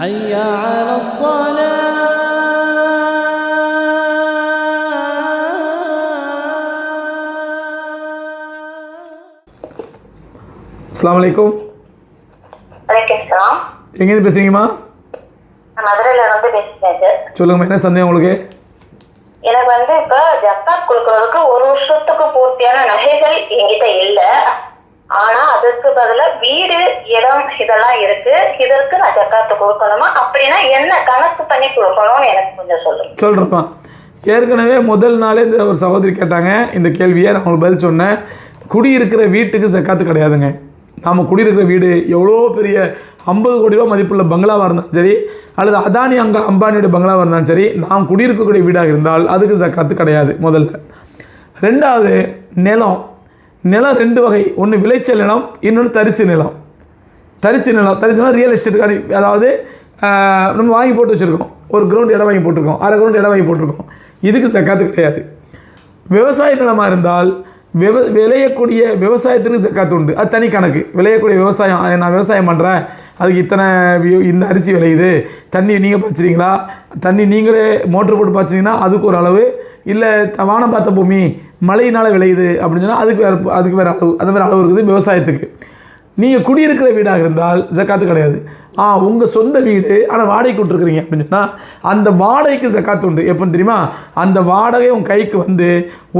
حي على الصلاة அஸ்ஸலாமு அலைக்கும் வணக்கம் சார் எங்கேருந்து பேசுகிறீங்கம்மா நான் மதுரையில இருந்து பேசுறேன் சார் சொல்லுங்கம்மா என்ன சந்தேகம் உங்களுக்கு எனக்கு வந்து இப்ப ஜக்காத் கொடுக்கறதுக்கு ஒரு வருஷத்துக்கு பூர்த்தியான நகைகள் என்கிட்ட இல்ல ஆனா அதற்கு பதிலா வீடு இடம் இதெல்லாம் இருக்கு. இதற்கு நான் ஜக்காத்து கொடுக்கணுமா? அப்படின்னா என்ன கணக்கு பண்ணி கொடுக்கணும்னு எனக்கு கொஞ்சம் சொல்லுங்க சொல்றப்பா. ஏற்கனவே முதல் நாளே இந்த ஒரு சகோதரி கேட்டாங்க. இந்த கேள்வியை நான் உங்களுக்கு பதில் சொன்னேன். குடியிருக்கிற வீட்டுக்கு சக்காத்து கிடையாதுங்க. நாம் குடியிருக்கிற வீடு எவ்வளோ பெரிய ஐம்பது கோடி ரூபா மதிப்புள்ள பங்களாவாக இருந்தாலும் சரி அல்லது அதானி அங்கே அம்பானியோட பங்களாவாக இருந்தாலும் சரி நாம் குடியிருக்கக்கூடிய வீடாக இருந்தால் அதுக்கு சக்காத்து கிடையாது முதல்ல. ரெண்டாவது நிலம். நிலம் ரெண்டு வகை. ஒன்று விளைச்சல் நிலம் இன்னொன்று தரிசு நிலம். தரிசு நிலம். தரிசு நிலம் ரியல் எஸ்டேட்டுக்கான அதாவது நம்ம வாங்கி போட்டு வச்சுருக்கோம். ஒரு கிரவுண்ட் இடம் வாங்கி போட்டிருக்கோம். அரை கிரவுண்ட் இடம் வாங்கி போட்டிருக்கோம். இதுக்கு சக்காத்து கிடையாது. விவசாய நிலமாக இருந்தால் விவ விளையக்கூடிய விவசாயத்திற்கு ஜக்காத்து உண்டு. அது தனி கணக்கு. விளையக்கூடிய விவசாயம் நான் விவசாயம் பண்ணுறேன் அதுக்கு இத்தனை இந்த அரிசி விளையுது. தண்ணி நீங்கள் பாய்ச்சிறீங்களா? தண்ணி நீங்களே மோட்ரு போட்டு பாய்ச்சிங்கன்னா அதுக்கு ஒரு அளவு. இல்லை த- வானம் பார்த்த பூமி மழையினால் விளையுது அப்படின்னு சொன்னால் அதுக்கு வேறு அதுக்கு வேறு அளவு அது வேறு அளவு இருக்குது விவசாயத்துக்கு. நீங்கள் குடியிருக்கிற வீடாக இருந்தால் ஜக்காத்து கிடையாது. ஆ உங்கள் சொந்த வீடு ஆனால் வாடகைக்கு கொடுத்துருக்குறீங்க அப்படின்னு சொன்னால் அந்த வாடகைக்கு ஜக்காத்து உண்டு. எப்போன்னு தெரியுமா? அந்த வாடகை உங்கள் கைக்கு வந்து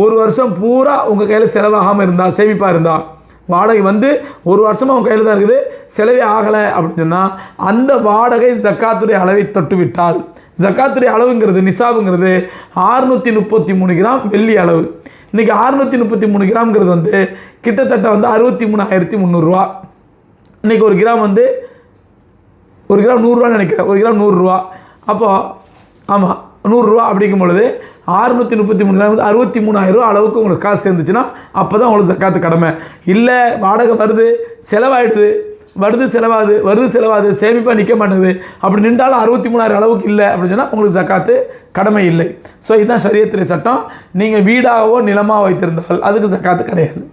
ஒரு வருஷம் பூரா உங்கள் கையில் செலவாகாமல் இருந்தால் சேமிப்பாக இருந்தால் வாடகை வந்து ஒரு வருஷமாக உங்கள் கையில் தான் இருக்குது செலவே ஆகலை அப்படின்னு சொன்னால் அந்த வாடகை ஜக்காத்துடைய அளவை தொட்டு விட்டால் ஜக்காத்துடைய அளவுங்கிறது நிசாபுங்கிறது ஆறுநூற்றி முப்பத்தி மூணு கிராம் வெள்ளி அளவு. இன்றைக்கி அறுநூற்றி முப்பத்தி மூணு கிராம்ங்கிறது வந்து கிட்டத்தட்ட வந்து அறுபத்தி மூணாயிரத்தி முந்நூறுரூவா இன்றைக்கி ஒரு கிராம் வந்து ஒரு கிராம் நூறுரூவான்னு நினைக்கிறேன். ஒரு கிராம் நூறுரூவா. அப்போது ஆமாம் நூறுரூவா அப்படிங்கும் பொழுது அறுநூற்றி முப்பத்தி மூணு கிராம் வந்து அறுபத்தி மூணாயிரரூவா அளவுக்கு உங்களுக்கு காசு சேர்ந்துச்சுன்னா அப்போ தான் உங்களுக்கு சக்காத்து கடமை. இல்லை வாடகை வருது செலவாயிடுது. வருது செலவாகுது வருது செலவாகுது சேமிப்பாக நிற்க மாட்டேங்குது. அப்படி நின்றாலும் அறுபத்தி மூணாயிரம் அளவுக்கு இல்லை அப்படின்னு சொன்னால் உங்களுக்கு சக்காத்து கடமை இல்லை. ஸோ இதுதான் சரியத்திரை சட்டம். நீங்கள் வீடாகவோ நிலமாக வைத்திருந்தால் அதுக்கு சக்காத்து கிடையாது.